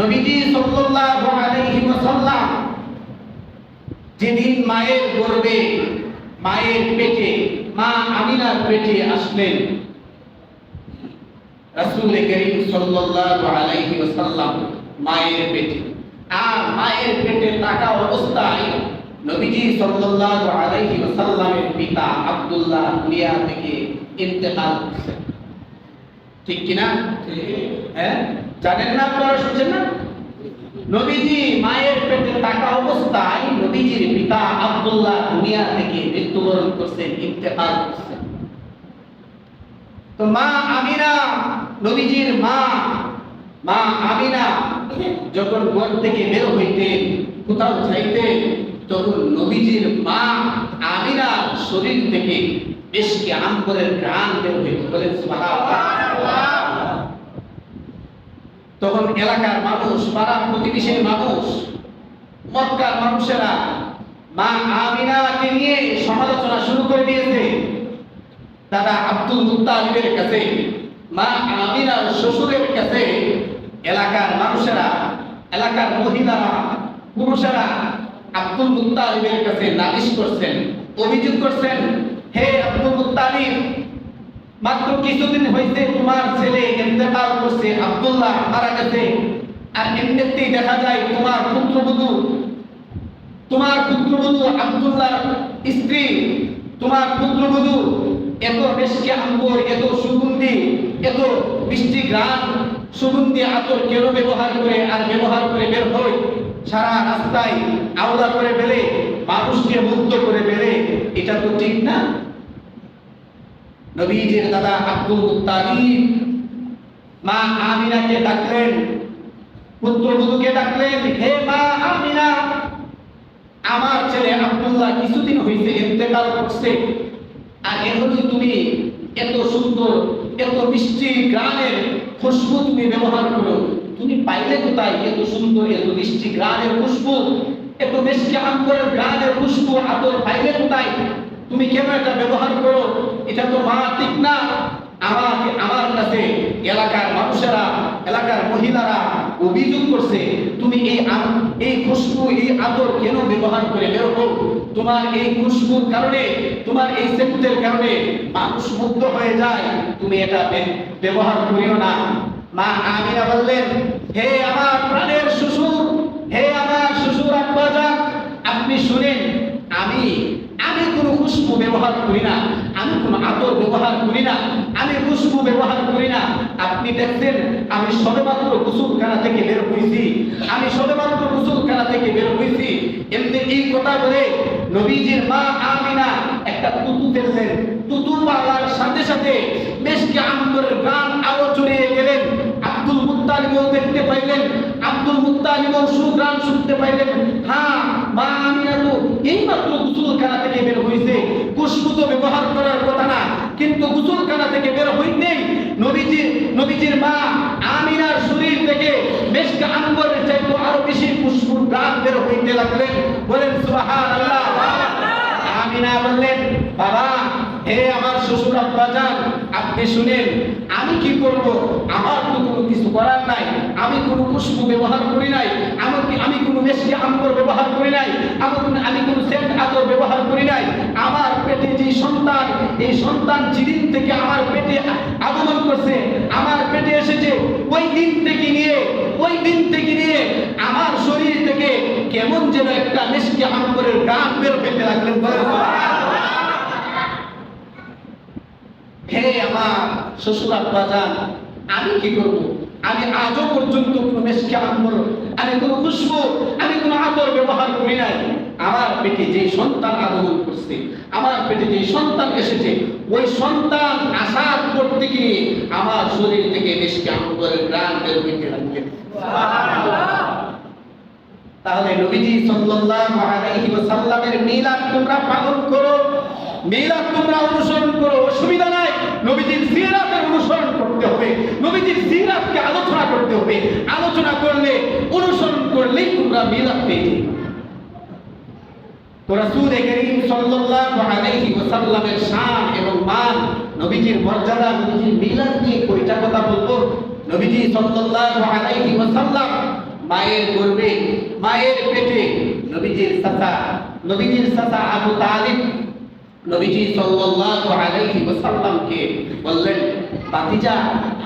নবীজি সাল্লাল্লাহু আলাইহি ওয়াসাল্লাম যেদিন মায়ের গর্ভে মায়ের পেটে মা আমিনার পেটে আসলেন রাসূল করিম সাল্লাল্লাহু আলাইহি ওয়াসাল্লাম মায়ের পেটে। আর মায়ের পেটে থাকা অবস্থায় নবীজি সাল্লাল্লাহু আলাইহি ওয়াসাল্লামের পিতা আব্দুল্লাহ দুনিয়া থেকে ইন্তেকাল করেছেন। ঠিক কিনা? হ্যাঁ? জানেন না আপনারা শুনছেন না? নবীজি মায়ের পেটে অবস্থায় নবীজির পিতা আব্দুল্লাহ দুনিয়া থেকে মৃত্যুবরণ করছেন করছেন। তো মা আমিনা, নবীজির মা মা আমিনা যখন ঘর থেকে বের হইতেন কোথাও যাইতেন তখন নবীজির মা আমিনার শরীর থেকে বেশ কি আম্বরের ঘ্রাণ বের হইত বলেন তখন এলাকার মানুষ, পাড়া প্রতিবেশীর মানুষ, মক্কার মানুষেরা মা আমিনাকে নিয়ে সমালোচনা শুরু করে দিয়েছে। দাদা আব্দুল মুত্তালিবের কাছে, মা আমিনার শ্বশুরের কাছে এলাকার মানুষেরা, এলাকার মহিলারা, পুরুষেরা আব্দুল মুত্তালিবের কাছে নালিশ করছেন, অভিযোগ করছেন, হে আব্দুল মুত্তালিব, মাত্র কিছুদিন হয়েছে তোমার ছেলে ইন্তেকাল করছে আব্দুল্লাহ মারা গেছে। আর এমনিতেই দেখা যায় তোমার পুত্রবধূ তোমার পুত্রবধূ আব্দুল্লাহ স্ত্রী, তোমার পুত্রবধূ এত বেশকে আম্বর এত সুগন্ধি, এত মিষ্টি গ্রাম সুগন্ধি আতর কেন ব্যবহার করে আর ব্যবহার করে বের হয়? সারা রাস্তায় আওলা করে ফেলে, মানুষকে মুক্ত করে ফেলে, এটা তো ঠিক না? নবীজির দাদা আব্দুল মুত্তালিব মা আমিনাকে ডাকলেন? পুত্রবধূকে ডাকলেন? হে মা আমিনা! আমার ছেলে আব্দুল্লাহ কিছুদিন হইছে ইন্তেকাল করছে। আর এখনই তুমি এত সুন্দর, এত মিষ্টি গ্রামের খুশবু তুমি ব্যবহার করো। তুমি পাইলে কোথায় এত সুন্দর, এত মিষ্টি গ্রামের খুশবু? এত মিষ্টি আঙ্করের গ্রামের খুশবু আদর পাইলে কোথায়? তুমি কেন এটা ব্যবহার করো? এটা তো মা ঠিক না। আমাকে, আমার কাছে এলাকার মানুষেরা, এলাকার মহিলারা অভিযোগ করছে, তুমি এই এই খুশবু, এই আদর কেন ব্যবহার করে বের তোমার এই খুশবুর কারণে, তোমার এই সেন্টের কারণে মানুষ মুগ্ধ হয়ে যায়। তুমি এটা ব্যবহার করিও না। মা আমিনা বললেন, হে আমার প্রাণের শ্বশুর, হে আমার শ্বশুর আব্বাজান আপনি শুনেন, আমি আমি কোনো খুশবু ব্যবহার করি না। আমি কোনো আতর ব্যবহার করি না আমি খুশবু ব্যবহার করি না। আপনি দেখছেন, আমি সবেমাত্র গোসলখানা থেকে বের হয়েছি। আমি সবেমাত্র গোসলখানা থেকে বের হয়েছি। এমনি এই কথা বলে নবীজির মা আমিনা একটা তুতু ফেললেন। তুতু পালার সাথে সাথে বেশকে আম্বরের গান আলো চড়িয়ে গেলেন। আব্দুল মুত্তালিবও দেখতে পাইলেন। আব্দুল মুত্তালিবও সুগ্রাম শুনতে পাইলেন। হ্যাঁ মা আমিনা তো এইমাত্র গুসলখানা থেকে বের হইছে। খুশবু তো ব্যবহার করার কথা না, কিন্তু গুসলখানা থেকে বের হইতেই নবীজি, নবীজির মা আমিনার শরীর থেকে বেশকে আম্বরের চাইতে আরও বেশি খুশবু গান বের হইতে লাগলেন। বলেন, সুবহানাল্লাহ। আমিনা বললেন, বাবা হে আমার শ্বশুর আব্বাজান আপনি শুনেন, আমি কি করব? আমার তো কোনো কিছু করার নাই, আমি কোনো পুষ্প ব্যবহার করি নাই আমাকে আমি কোনো মেশি আম্বর ব্যবহার করি নাই আমি কোনো- আমি কোনো সেন্ট আতর ব্যবহার করি নাই। আমার পেটে যে সন্তান, এই সন্তান যেদিন থেকে আমার পেটে আগমন করছে, আমার পেটে এসেছে, ওই দিন থেকে নিয়ে, ওই দিন থেকে নিয়ে আমার শরীর থেকে কেমন যেন একটা মিষ্টি আম্বরের গান বের হইতে লাগলেন বলেন হে আমার শ্বশুর আব্বা যান আমি কি করব? আমি আজও পর্যন্ত কোনো আম্বর আমি কোনো আমি কোনো ব্যবহার করি নাই। আমার পেটে যে সন্তান আগমন করছে, আমার পেটে যে সন্তান এসেছে, ওই সন্তান থেকে নিয়ে আমার শরীর থেকে মেশকে আম্বরের গ্রান বের হইতে লাগলেন তাহলে নবীজি সাল্লাল্লাহু আলাইহি ওয়াসাল্লামের মিলাদ তোমরা পালন করো, মিলাদ তোমরা অনুসরণ করো, অসুবিধা নাই। নবীজির সিরাতের অনুসরণ করতে হবে। নবীজির সিরাতকে আলোচনা করতে হবে। আলোচনা করলে, অনুসরণ করলেই তোমরা মিলাদ পেয়ে যাবে। তো রাসূল করিম সাল্লাল্লাহু আলাইহি ওয়াসাল্লামের শান এবং মান, নবীজির মর্যাদা, নবীজির মিলাদ নিয়ে কয়টা কথা বলব? নবীজি সাল্লাল্লাহু আলাইহি ওয়াসাল্লাম মায়ের গর্ভে, মায়ের পেটে নবীজির চাচা নবীজির চাচা আবু তালিব নবীজি সাল্লাল্লাহু আলাইহি ওয়াসাল্লামকে বললেন বাতিজা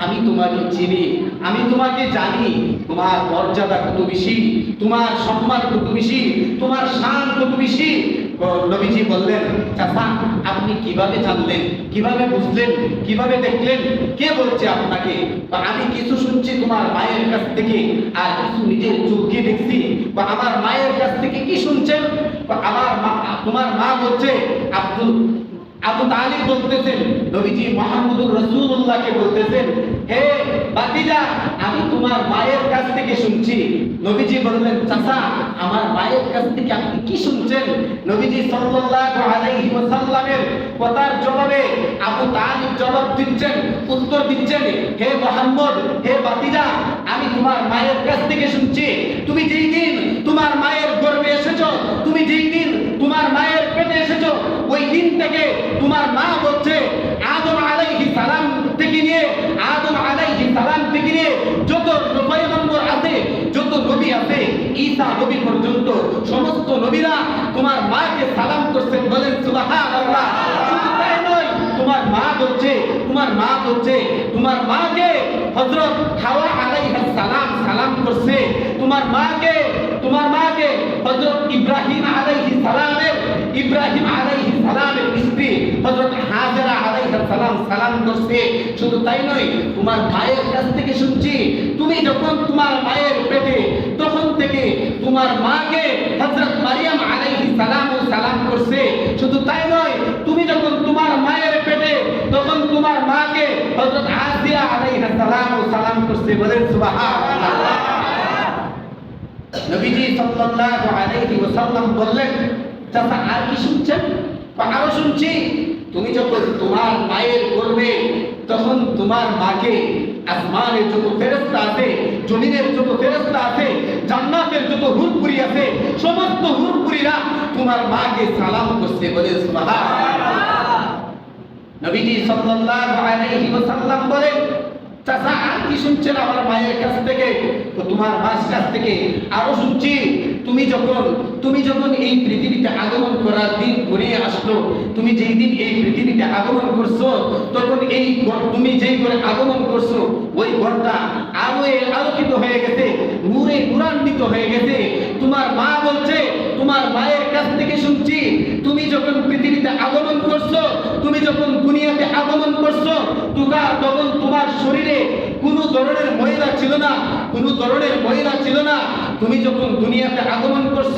আমি তোমাকে চিনি, আমি তোমাকে জানি, তোমার মর্যাদা কত বেশি, তোমার সম্মান কত বেশি, তোমার শান কত বেশি নবীজি বললেন, চাচা, আপনি কীভাবে জানলেন? কীভাবে বুঝলেন? কীভাবে দেখলেন? কে বলছে আপনাকে? বা আমি কিছু শুনছি তোমার মায়ের কাছ থেকে, আর কিছু নিজের চোখে দেখছি। বা আমার মায়ের কাছ থেকে কি শুনছেন? বা আমার মা, তোমার মা বলছে, আব্দুল, আবু তালিব বলতেছেন, নবীজি মোহাম্মদুর রাসূলুল্লাহকে বলতেছেন, হে বাতিজা আমি তোমার মায়ের কাছ থেকে শুনছি। নবীজি বললেন, চাচা আমার মায়ের কাছ থেকে আপনি কি শুনছেন? নবীজি সাল্লাল্লাহু আলাইহি ওয়াসাল্লামের কথার জবাবে আবু তালিব জবাব দিচ্ছেন, উত্তর দিচ্ছেন, হে মোহাম্মদ, হে বাতিজা, আমি তোমার মায়ের কাছ থেকে শুনছি। তুমি যেই দিন তোমার মায়ের গর্ভে এসেছ, তুমি যেই দিন তোমার মায়ের পেটে এসেছ, ওই দিন থেকে তোমার মা বলছে, আদম আলাইহি সালাম থেকে নিয়ে, আদম আলাইহি সালাম থেকে নিয়ে যত পয়গম্বর আছে, যত নবী আছে, ঈসা নবী পর্যন্ত সমস্ত নবীরা তোমার মাকে সালাম করছেন, বলেন সুবহানাল্লাহ। শুধু তাই নয়, তোমার মা বলছে, তোমার মা বলছে, তোমার মাকে হযরত হাওয়া আলাইহিস সালাম সালাম করছে, তোমার মাকে তোমার মাকে হযরত ইব্রাহিম আলাইহিস সালামের, ইব্রাহিম আলাইহিস সালামের স্ত্রী হযরত হাজেরা আলাইহিস সালাম সালাম করছে। শুধু তাই নয়, তোমার মায়ের কাছ থেকে শুনছি, তুমি যখন তোমার মায়ের পেটে, তখন থেকে তোমার মাকে হযরত মারিয়াম আলাইহিস সালাম সালাম করছে। শুধু তাই নয়, তুমি যখন তোমার মায়ের পেটে, তখন তোমার মাকে হযরত আসিয়া আলাইহিস সালাম সালাম করছে। বলেন সুবহানাল্লাহ। নবীজি সাল্লাল্লাহু আলাইহি ওয়াসাল্লাম বললেন, চাচা, আর কি শুনছেন? বা আরও শুনছি। তুমি যখন তোমার মায়ের গর্ভে, তখন তোমার মাকে আসমানের যত ফেরেশতা আছে, জমিনের যত ফেরেশতা আছে, জান্নাতের যত হুরপুরি আছে, সমস্ত হুরপুরিরা তোমার মাকে সালাম করছে বলে সুবহানাল্লাহ। নবীজি সাল্লাল্লাহু আলাইহি ওয়াসাল্লাম বলেন চাচা, আর কি শুনছেন আমার মায়ের কাছ থেকে? তো তোমার মায়ের কাছ থেকে আরও শুনছি। তুমি যখন তুমি যখন এই পৃথিবীতে আগমন করার দিন ঘনিয়ে আসলো, তুমি যেই দিন এই পৃথিবীতে আগমন করছ, তখন এই তুমি যেই করে আগমন করছ, ওই ঘরটা আলোয় আলোকিত হয়ে গেছে, নূরে নূরান্বিত হয়ে গেছে। তোমার মা বলছে তোমার মায়ের কাছ থেকে শুনছি, তুমি যখন পৃথিবীতে আগমন করছ, তুমি যখন দুনিয়াতে আগমন করছ, তুকা তখন তোমার শরীরে কোনো ধরনের মহিলা ছিল না, কোনো ধরনের মহিলা ছিল না। তুমি যখন দুনিয়াতে আগমন করছ,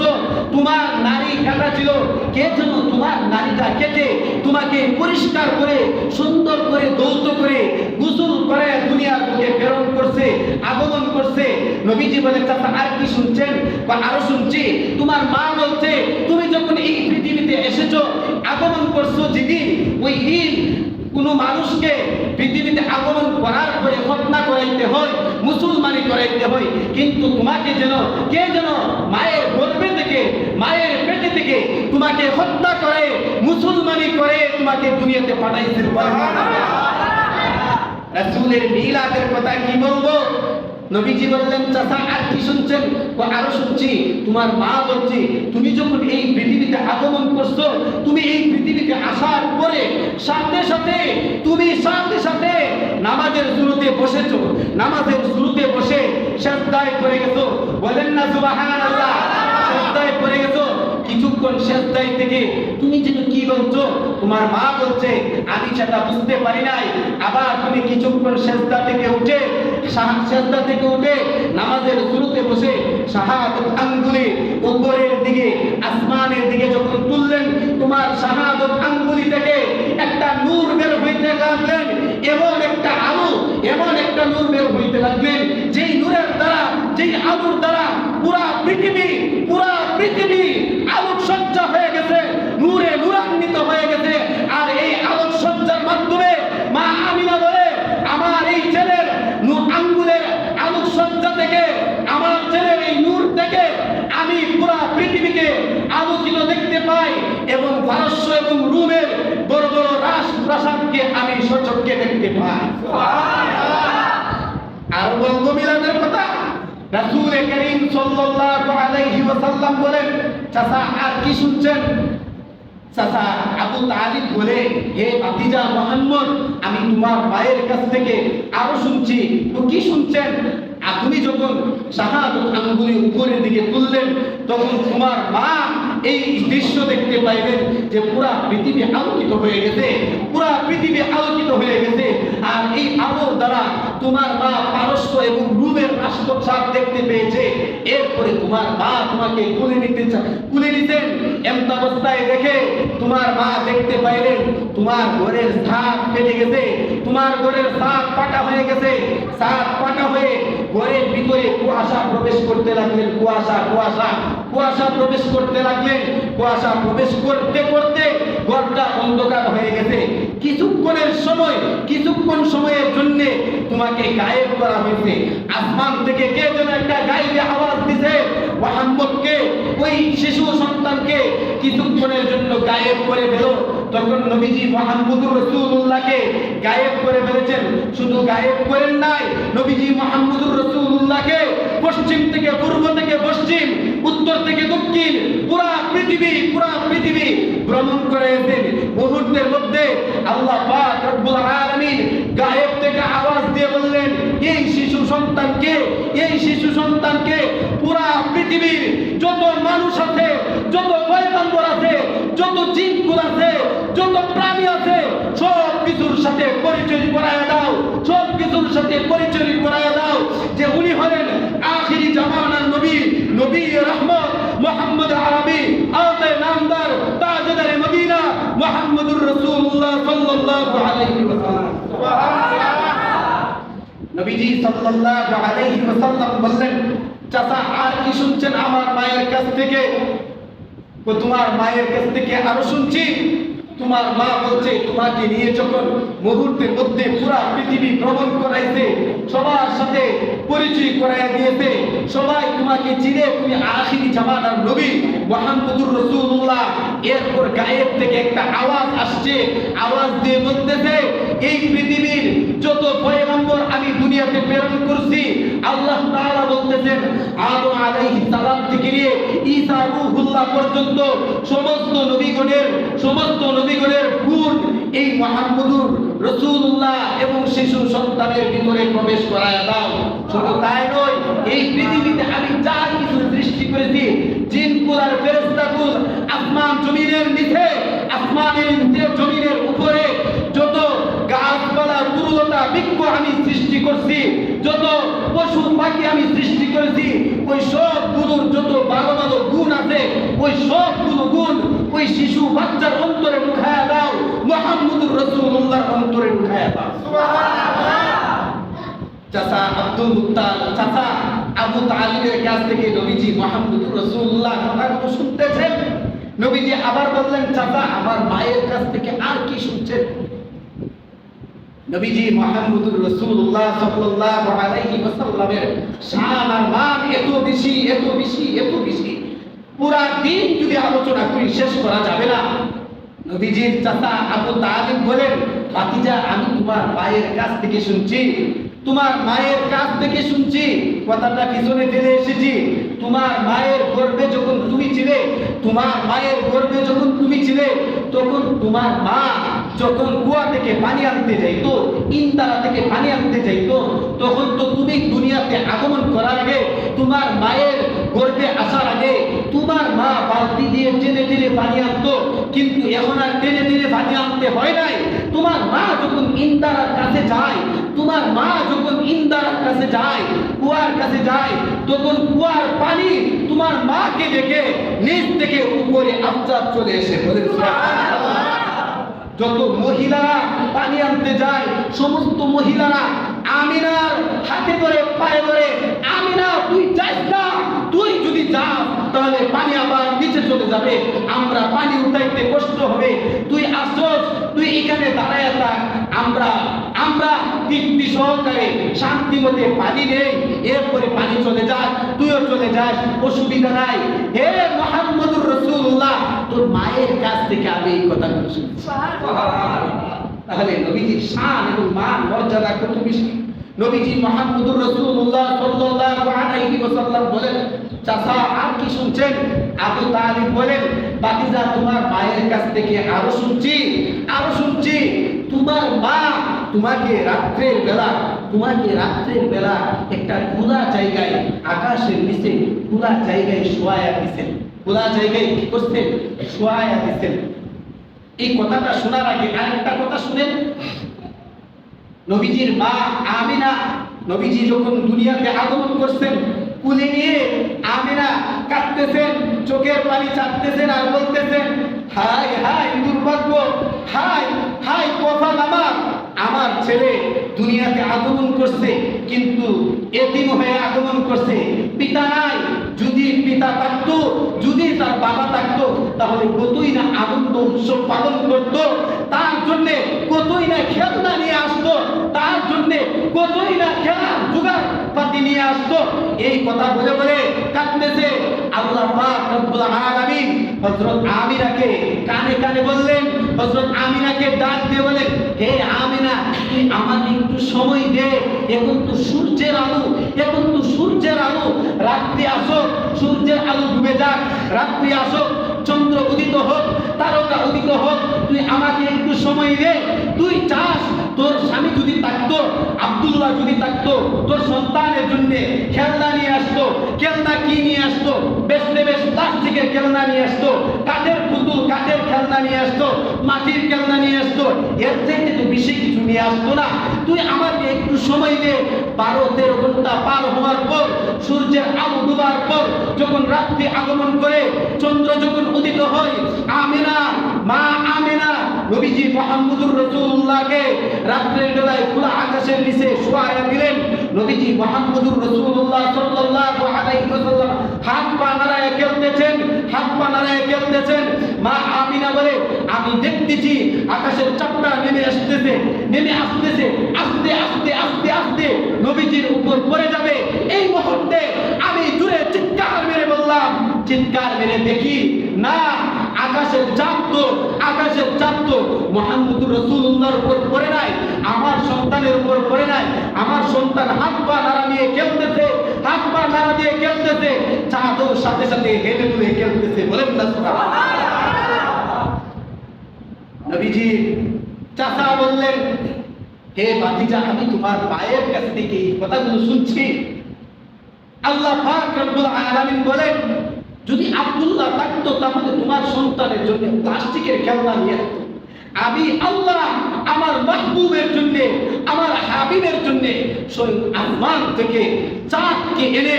তোমার নারী কাটা ছিল, কে যেন তোমার নারীটা কেটে তোমাকে পরিষ্কার করে, সুন্দর করে দৌত করে, গোসল করে দুনিয়ার বুকে প্রেরণ করছে, আগমন করছে। নবীজি বলে, চাচা, আর কি শুনছেন বা আরও শুনছি? তোমার মা বলছে, তুমি যখন এই পৃথিবীতে এসেছ, আগমন করছ যেদিন, ওই দিন কোনো মানুষকে পৃথিবীতে আগমন করার পরে ঘটনা করাইতে হয়, মুসলমানি করাইতে হয়, কিন্তু তোমাকে যেন, কে যেন মায়ের গর্বে থেকে, মায়ের পেটে থেকে তোমাকে হত্যা করে, মুসলমানি করে তোমাকে দুনিয়াতে পাঠাইছে। রাসূলের মিলাদের কথা কি বলব? নবীজি বললেন, চাচা, আর কি শুনছেন? ও আরও শুনছি, তোমার মা বলছে, তুমি যখন এই পৃথিবীতে আগমন করছ, তুমি এই পৃথিবীতে আসার পরে সাথে সাথে, তুমি সাথে সাথে নামাজের শুরুতে বসেছো। নামাজের শুরুতে বসে সেজদায় করে গেছো। বলেন না, সুবহানাল্লাহ, সেজদায় করে গেছো। কিছুক্ষণ সেজদায় থেকে তুমি যেন কি বলছো? তোমার মা বলছে, আমি সেটা বুঝতে পারি নাই। আবার তুমি কিছুক্ষণ সেজদা থেকে উঠে থেকে উঠে নামাজের শুরুতে বসে শাহাদত আঙ্গুলি উপরের দিকে, আসমানের দিকে যখন তুললেন, তোমার শাহাদত আঙ্গুলি থেকে একটা নূর বের হইতে লাগলেন, এমন একটা আলো, এমন একটা নূর বের হইতে লাগলেন, যেই নূরের দ্বারা, যেই আলোর দ্বারা পুরা পৃথিবী, পুরা পৃথিবী আলোকসজ্জা হয়ে গেছে নূরে নূরান্বিত হয়ে গেছে আর এই আলোকসজ্জার মাধ্যমে মা আমিনা বলে আমার এই ছেলের নূর আঙ্গুলের আলোকসজ্জা থেকে আমার ছেলের এই নূর থেকে আমি পুরা পৃথিবীকে আলোকিত দেখতে এবং পারস্য এবং রুমের বড় বড় রাস আমি সচক্ষে দেখতে পাই। আর বঙ্গ মিলাদের কথা রাসূল করিম সাল্লাল্লাহু আলাইহি ওয়াসাল্লাম বলেন, চাচা, আর কি শুনছেন? চাচা আবু তালিব বলে, হে ভাতিজা মোহাম্মদ, আমি তোমার মায়ের কাছ থেকে আরও শুনছি। তো কি শুনছেন? তুমি যখন শাহাদত আঙ্গুলি উপরের দিকে তুললেন তখন তোমার মা এই দৃশ্য দেখতে পাইলেন যে পুরা পৃথিবী আলোকিত হয়ে গেছে, পুরা পৃথিবী আলোকিত হয়ে গেছে। আর এই আলোর দ্বারা তোমার মা পারস্য এবং রুমের রাষ্ট্রছাপ দেখতে পেয়েছে। এরপরে তোমার মা তোমাকে কুলে নিতে কুলে নিতেন। এমন অবস্থায় দেখে তোমার মা দেখতে পাইলেন, তোমার ঘরের ধাপ ফেটে গেছে তোমার ঘরের ছাদ পাটা হয়ে গেছে। সাত পাটা হয়ে ঘরের ভিতরে কুয়াশা প্রবেশ করতে লাগলেন। কুয়াশা কুয়াশা কুয়াশা প্রবেশ করতে লাগলেন। কুয়াশা প্রবেশ করতে করতে ঘরটা অন্ধকার হয়ে গেছে। কিছুক্ষণের সময়, কিছুক্ষণ সময়ের জন্য তোমাকে গায়েব করা হয়েছে। আসমান থেকে কে যেন একটা গায়েবে আওয়াজ দিছে। মোহাম্মদকে, ওই শিশু সন্তানকে কিছুক্ষণের জন্য গায়েব করে ফেল। তখন নবীজি মোহাম্মদুর রসুল্লাহকে গায়েব করে ফেলেছেন। শুধু গায়েব করেন নাই, নবীজি মোহাম্মদুর রসুল্লাহকে পশ্চিম থেকে পূর্ব থেকে পশ্চিম, উত্তর থেকে দক্ষিণ, পুরা পৃথিবী পুরা পৃথিবী ভ্রমণ করে করেছেন মুহূর্তের মধ্যে আল্লাহ পাক রব্বুল গায়েব থেকে আওয়াজ দিয়ে বললেন, এই শিশু সন্তানকে, এই শিশু সন্তানকে পুরা পৃথিবীর যত মানুষ আছে, যত পয়গম্বর আছে, যত জিনকুল আছে, যত প্রাণী আছে, সব কিছুর সাথে পরিচয় করায় দাও, সব কিছুর সাথে পরিচয় করায় দাও যে উনি হলেন আখিরি জামানার নবী নবী রহমত মোহাম্মদ আরবি, আওতায় নামদার তাজদারে মদিনা মোহাম্মদুর রাসূলুল্লাহ সাল্লাল্লাহু আলাইহি ওয়াসাল্লাম। নবীজি সাল্লাল্লাহু আলাইহি চাচা, আর কি শুনছেন আমার মায়ের কাছ থেকে? ও তোমার মায়ের কাছ থেকে আরও শুনছি। তোমার মা বলছে, তোমাকে নিয়ে যখন মুহূর্তের মধ্যে পুরা পৃথিবী ভ্রমণ করাইছে, সবার সাথে পরিচয় করাইয়া দিয়েছে, সবাই তোমাকে চিনে, তুমি আখিরি জামানার নবী মোহাম্মদুর রসুল্লাহ এরপর গায়েব থেকে একটা আওয়াজ আসছে। আওয়াজ দিয়ে বলতেছে, এই পৃথিবীর যত পয়গম্বর আমি দুনিয়াতে প্রেরণ করছি, আল্লাহ তাআলা বলতেছেন, আদম আলাইহিস সালাম থেকে নিয়ে ঈসা রূহুল্লাহ পর্যন্ত সমস্ত নবীগণের সমস্ত নবীগণের গুণ এই মুহাম্মদুর রাসূলুল্লাহ এবং শিশু সন্তানের ভিতরে প্রবেশ করায় দাও। শুধু তাই নয়, এই পৃথিবীতে আমি যা কিছু সৃষ্টি করেছি জিনকুল আর ফেরেশতাকুল আসমান জমিনের নিচে, আসমানের নিচে, জমিনের উপরে, যত গাছপালা দুর্লতা বৃক্ষ আমি সৃষ্টি করছি, যত পশু পাখি আমি সৃষ্টি করেছি, ওই সবগুলোর যত ভালো ভালো গুণ আছে, ওই সবগুলো গুণ ওই শিশু বাচ্চার অন্তরে ঢুকায়া দাও। মোহাম্মদুর রসুল্লাহর অন্তরে ঢুকায়া চাচা আব্দুল চাচা আবু তালিবের কাছ থেকে নবীজি মোহাম্মদুর রসুল্লাহ কথাগুলো শুনতেছেন? নবীজি আবার বললেন চাচা আমার মায়ের কাছ থেকে আর কি শুনছেন? নবীজি মুহাম্মদুর রাসূলুল্লাহ সাল্লাল্লাহু আলাইহি ওয়াসাল্লামের শান আর মান এত বেশি এত বেশি এত বেশি। পুরা দিন যদি আলোচনা করি শেষ করা যাবে না। নবীজির চাচা আবু তালিব বলেন ভাতিজা আমি তোমার মায়ের কাছ থেকে শুনছি। তোমার মায়ের কাছ থেকে শুনছি। কথাটা পিছনে ফেলে এসেছি। তোমার মায়ের গর্বে যখন তুমি ছিলে, তোমার মায়ের গর্বে যখন তুমি ছিলে, তখন তোমার মা যখন কুয়া থেকে পানি আনতে যাইতো, ইন্দারা থেকে পানি আনতে যাইতো, তখন তো তুমি দুনিয়াতে আগমন করার আগে তোমার মায়ের গর্ভে আসার আগে তোমার মা বালতি দিয়ে টেনে টেনে পানি আনতো, কিন্তু এখন আর টেনে টেনে পানি আনতে হয় নাই। তোমার মা যখন ইন্দারার কাছে যায়, তোমার মা যখন ইন্দারার কাছে যায়, কুয়ার কাছে যায়, তখন কুয়ার পানি তোমার মাকে দেখে নিচ থেকে উপরে আবজাব চলে এসে বলে যত মহিলারা পানি আনতে যায়, সমস্ত মহিলারা আমিনার হাতে ধরে আমিনা তুই যাস না তুই যদি যাস তাহলে পানি আবার নিচে চলে যাবে। আমরা পানি উঠাইতে কষ্ট হবে। তুই আসছ তুই এখানে দাঁড়ায় থাক। আমরা আমরা তৃপ্তি সহকারে শান্তি মতে পানি নেই। এরপরে পানি চলে যায় তুইও চলে যাস অসুবিধা নাই। হে মোহাম্মদুর রসুল্লাহ তোর মায়ের কাছ থেকে আমি এই কথাগুলো শুনছি। তাহলে নবীজির শান এবং মান মর্যাদা কত বেশি? নবীজি মুহাম্মদুর রাসূলুল্লাহ সাল্লাল্লাহু আলাইহি ওয়াসাল্লাম বলেন চাচা, আর কি শুনছেন? আবু তালিব বলেন বাতিজা তোমার মায়ের কাছ থেকে আরও শুনছি আরও শুনছি। তোমার মা তোমাকে রাত্রের বেলা, তোমাকে রাত্রের বেলা একটা খোলা জায়গায়, আকাশের নিচে খোলা জায়গায় শোয়ায়া দিছেন। খোলা জায়গায় কি করছেন? শোয়ায়া দিছেন। এই কথাটা শোনার আগে আরেকটা কথা শুনেন। নবীজির মা আমিনা, নবীজি যখন দুনিয়াতে আগমন করছেন কুলে নিয়ে আমিনা কাঁদতেছেন, চোখের পানি চাটতেছেন আর বলতেছেন হাই হাই দুর্ভাগ্য হাই হাই কফাল আমার। আমার ছেলে দুনিয়াতে আগমন করছে, কিন্তু এতিম হয়ে আগমন করছে। পিতা নাই, যদি পিতা থাকতো, যদি তার বাবা থাকতো, তাহলে কতই না আনন্দ উৎসব পালন করত। তার জন্যে কতই না খেলনা নিয়ে আসতো, তার জন্যে কতই না নিয়ে এই কথা বলে বলে কাঁদতেছে। আল্লাহ পাক রব্বুল আলামিন হযরত আমিনাকে কানে কানে বললেন, হযরত আমিনাকে ডাক দিয়ে বলেন হে আমিনা, তুই আমাকে একটু সময় দে, এখন তো সূর্যের আলো, এখন তো সূর্যের আলো, রাত্রি আসো সূর্যের আলো ডুবে যাক, রাত্রি আসো চন্দ্র উদিত হোক, তারকা উদিত হোক, তুই আমাকে একটু সময় দে। তুই চাস তোর স্বামী যদি থাকতো, আব্দুল্লাহ যদি থাকতো, তোর সন্তানের জন্য খেলনা নিয়ে আসতো খেলনা কি নিয়ে আসতো? বেসতে বেশ প্লাস্টিকের খেলনা নিয়ে আসতো। কাঠের পুতুল কাঠের খেলনা নিয়ে আসতো? মাটির খেলনা নিয়ে আসতো, এর থেকে তো বেশি কিছু নিয়ে আসতো না। তুই আমাকে একটু সময় দে, বারো, তেরো ঘণ্টা পার হওয়ার পর, সূর্যের আলো ডুবার পর, যখন রাত্রি আগমন করে, চন্দ্র যখন উদিত হয়, আমিনা, মা আমিনা, নবীজি মোহাম্মদুর রসুল্লাহকে রাত্রের বেলায় খোলা আকাশের নিচে শোয়ায়া দিলেন। নবীজি মোহাম্মদুর রসুল্লাহ সাল্লাল্লাহু হাত পা নাড়ায় খেলতেছেন, হাত পা নাড়ায় খেলতেছেন। মা আমিনা বলে আমি দেখতেছি, আকাশের চাপটা নেমে আসতেছে নেমে আসতেছে, আস্তে আস্তে আস্তে আস্তে নবীজির উপর পড়ে যাবে এই মুহূর্তে আমি জুড়ে চিৎকার মেরে বললাম, চিৎকার মেরে দেখি, না, আকাশের চাপ তো, আকাশের চাপ তো মোহাম্মদুর রসুল্লাহর উপর পড়ে নাই, আমার সন্তানের উপর পড়ে নাই, আমার সন্তান হাত পা নাড়া নিয়ে খেলতেছে, হাত পা নাড়া দিয়ে খেলতেছে, চাঁদও সাথে সাথে হেলে তুলে খেলতেছে, বলেন না। নবীজি চাচা বললেন, হে বাতিজা, আমি তোমার মায়ের কাছ থেকে এই কথাগুলো শুনছি। আল্লাহ পাক রব্বুল আলামিন বলেন, যদি আব্দুল্লাহ থাকতো, তাহলে তোমার সন্তানের জন্য প্লাস্টিকের খেলনা নিয়ে আসতো। আমি আল্লাহ আমার মাহবুবের জন্য, আমার হাবিবের জন্য স্বয়ং আসমান থেকে চাঁদকে এনে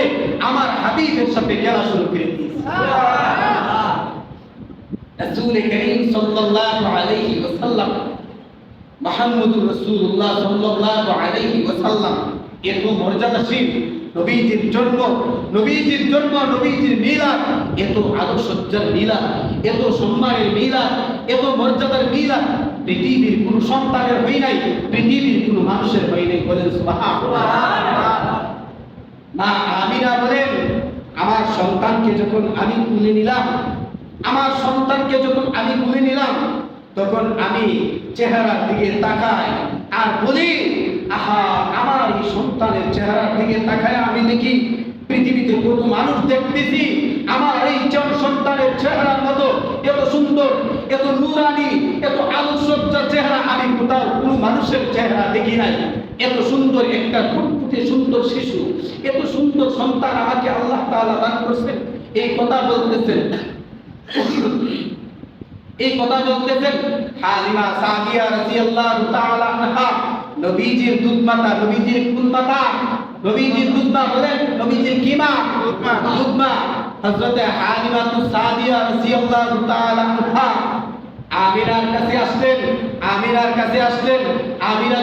আমার হাবিবের সাথে খেলা শুরু করে দিয়েছি। রাসূল করিম সাল্লাল্লাহু আলাইহি ওয়াসাল্লাম, মুহাম্মদুর রাসূলুল্লাহ সাল্লাল্লাহু আলাইহি ওয়াসাল্লাম, এত মর্যাদাশীল নবীজির জন্ম নবীজির জন্ম, নবীজির মিলাদ, এত আলোকসজ্জার মিলাদ, এত সম্মানের মিলাদ, এত মর্যাদার মিলাদ পৃথিবীর কোন সন্তানের হই নাই, পৃথিবীর কোন মানুষের হই নাই বলেন মা আমিনা বলেন, আমার সন্তানকে যখন আমি তুলে নিলাম আমার সন্তানকে যখন আমি তুলে নিলাম, তখন আমি চেহারার দিকে তাকাই আর বলি, আহা, আমার এই সন্তানের চেহারার দিকে তাকায় আমি দেখি পৃথিবীতে কত মানুষ দেখতেছি। আমার এই জন সন্তানের চেহারার মতো, এত সুন্দর, এত নুরানি, এত আলোকসজ্জার চেহারা আমি কোথাও কোনো মানুষের চেহারা দেখি নাই। এত সুন্দর একটা ফুটফুটে সুন্দর শিশু, এত সুন্দর সন্তান আমাকে আল্লাহ তাআলা দান করেছেন। এই কথা বলতেছেন। এই কথা বলতেছেন হালিমা সাদিয়া রাদিয়াল্লাহু তাআলা আনহা। নবীজির নবীজির নবীজির বলেন, নবীজির হযরত হালিমা সাদিয়া রাদিয়াল্লাহু তাআলা আনহা। কাছে আসলেন আমিনার কাছে আসলেন।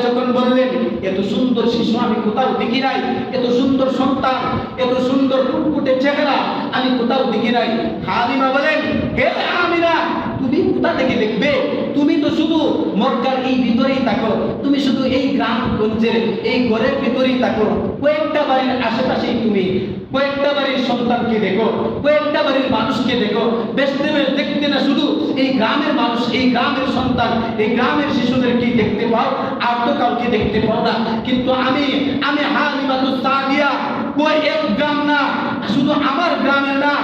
যখন বললেন, এত সুন্দর শিশু, আমি কোথাও দেখি নাই। এত সুন্দর সন্তান, এত সুন্দর ফুটফুটে চেহারা, আমি কোথাও দেখি নাই। হালিমা বলেন, হে আমিনা তুমি কোথা থেকে দেখবে তুমি তো শুধু মক্কার এই ভিতরেই থাকো। তুমি শুধু এই গ্রাম গঞ্জের এই ঘরের ভিতরেই থাকো। কয়েকটা বাড়ির আশেপাশেই তুমি। কয়েকটা বাড়ির সন্তানকে দেখো। কয়েকটা বাড়ির মানুষকে দেখো। বেশতে দেখতে না শুধু এই গ্রামের মানুষ, এই গ্রামের সন্তান, এই গ্রামের শিশুদেরকেই দেখতে পাও। আর তো কাউকে দেখতে পাও না। কিন্তু আমি আমি হালিমাতু সাদিয়া কয় এক গ্রাম না, শুধু আমার গ্রামের না,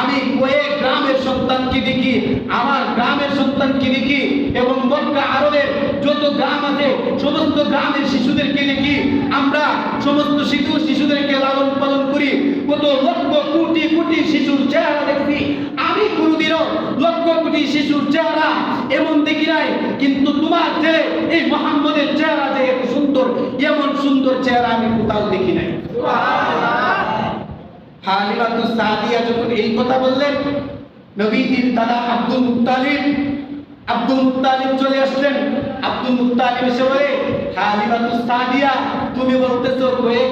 আমি কয়েক গ্রামের সন্তানকে দেখি, আমার গ্রামের সন্তানকে দেখি এবং মক্কা আরবের যত গ্রাম আছে, সমস্ত গ্রামের শিশুদেরকে দেখি। আমরা সমস্ত শিশু শিশুদেরকে লালন পালন করি। কত লক্ষ কোটি কোটি শিশুর চেহারা দেখি। আমি কোনোদিনও লক্ষ কোটি শিশুর চেহারা এমন দেখি নাই, কিন্তু তোমার ছেলে এই মোহাম্মদের চেহারা এত সুন্দর, এমন সুন্দর চেহারা আমি কোথাও দেখি নাই। হালিমাতু সাদিয়া যখন এই কথা বললেন, নবীজির দাদা আব্দুল মুত্তালিব আব্দুল মুত্তালিব চলে আসলেন। আব্দুল মুত্তালিব এসে বলে তুমি বলতেছো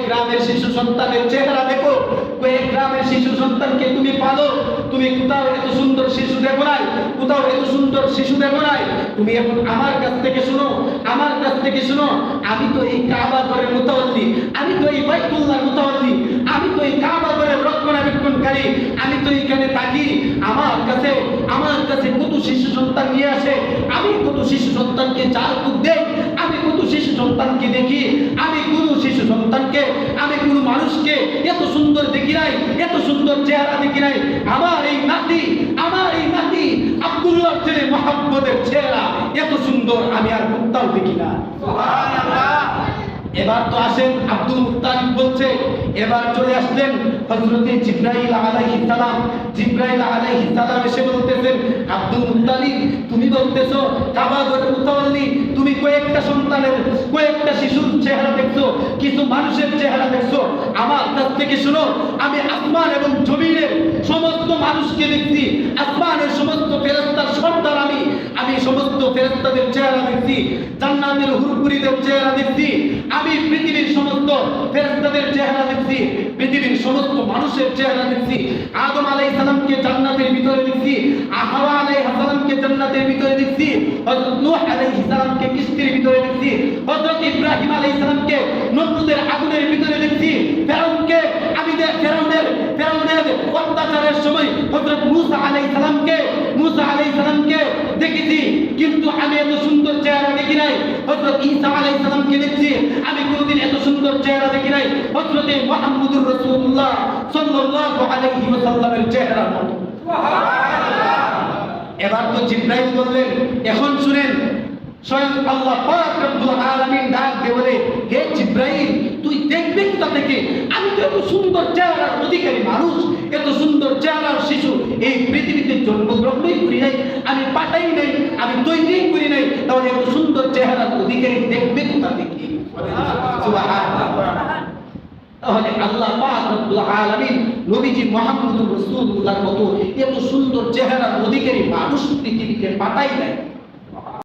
গ্রামের শিশু সন্তানের চেহারা দেখো গ্রামের শিশু সন্তানকে তুমি পালো, তুমি কোথাও এত সুন্দর শিশু দেখো নাই, কোথাও এত সুন্দর শিশু দেখো নাই, তুমি এখন আমার কাছ থেকে শুনো, আমার কাছ থেকে শুনো, আমি তো এই কাবা আমি তো এই বাইতুল্লাহর মুতাওয়াল্লি, আমি তো এই কাবা রক্ষণাবেক্ষণকারী আমি তো এখানে থাকি, আমার কাছে আমার কাছে কত শিশু সন্তান নিয়ে আসে, আমি কত শিশু সন্তানকে চাল কত শিশু সন্তানকে দেখি আমি কোনো শিশু সন্তানকে আমি কোনো মানুষকে এত সুন্দর দেখি নাই এত সুন্দর চেহারা দেখি নাই। আমার এই নাতি আমার এই নাতি আব্দুল্লাহ ছেলে মোহাম্মদের চেহারা এত সুন্দর আমি আর কোথাও দেখি না। এবার তো আসেন আব্দুল মুক্তারিফ বলছে এবার চলে আসলেন হযরতে জিব্রাইল আলাইহিস সালাম। জিব্রাইল আলাইহিস সালাম এসে বলতেছেন, আব্দুল মুত্তালিব, তুমি বলতেছো কাবা ঘরের মুতাওয়াল্লি, তুমি কয়েকটা সন্তানের, কয়েকটা শিশুর চেহারা মানুষের চেহারা দেখছ? আমার কাছ থেকে শুনো, আমি আসমান এবং জমিনের সমস্ত মানুষকে দেখছি। আসমানের সমস্ত ফেরেশতার সর্দার আমি। আমি সমস্ত ফেরেশতাদের চেহারা দেখছি। জান্নাতের হুরপুরিদের চেহারা দেখছি। আমি পৃথিবীর সমস্ত ফেরেশতাদের চেহারা দেখছি। পৃথিবীর সমস্ত মানুষের চেহারা দেখছি। আদম আলাইহিস সালামকে জান্নাতের ভিতরে দেখছি। হাওয়া আলাইহিস সালামকে জান্নাতের ভিতরে দেখছি। হযরত নূহ আলাইহিস সালামকে কিস্তির ভিতরে দেখছি। হযরত ইব্রাহিম আলাইহিস সালামকে নমরুদের আগুনের ভিতরে দেখছি ফেরাউনকে আমি ফেরাউনের ফেরাউনের অত্যাচারের সময় হযরত মূসা আলাইহিস সালামকে মূসা আলাইহিস সালামকে দেখেছি। কিন্তু আমি এত সুন্দর চেহারা দেখি নাই। হযরত ঈসা আলাইহিস সালামকে দেখছি। আমি কোনোদিন এত সুন্দর চেহারা দেখি নাই। হযরতে মুহাম্মদুর রাসূলুল্লাহ সাল্লাল্লাহু আলাইহি ওয়াসাল্লামের চেহারার মতো। এবার তো জিব্রাইল বললেন এখন শুনেন স্বয়ং আল্লাহ পাক রব্বুল আলামিন ডাক দিয়ে বলে, হে জিব্রাইল, তুই দেখবে কোথা থেকে? আমি তো এত সুন্দর চেহারার অধিকারী মানুষ, এত সুন্দর চেহারার শিশু। এই পৃথিবীতে জন্মগ্রহণই করি নাই, আমি পাঠাই নাই, আমি তৈরি করি নাই। তাহলে এত সুন্দর চেহারার অধিকারী দেখবে কোথা থেকে? তাহলে আল্লাহ পাক রব্বুল আলামিন নবীজি মুহাম্মদুর রাসূলুল্লাহর মতো এত সুন্দর চেহারার অধিকারী মানুষ পৃথিবীতে পাঠাই নাই।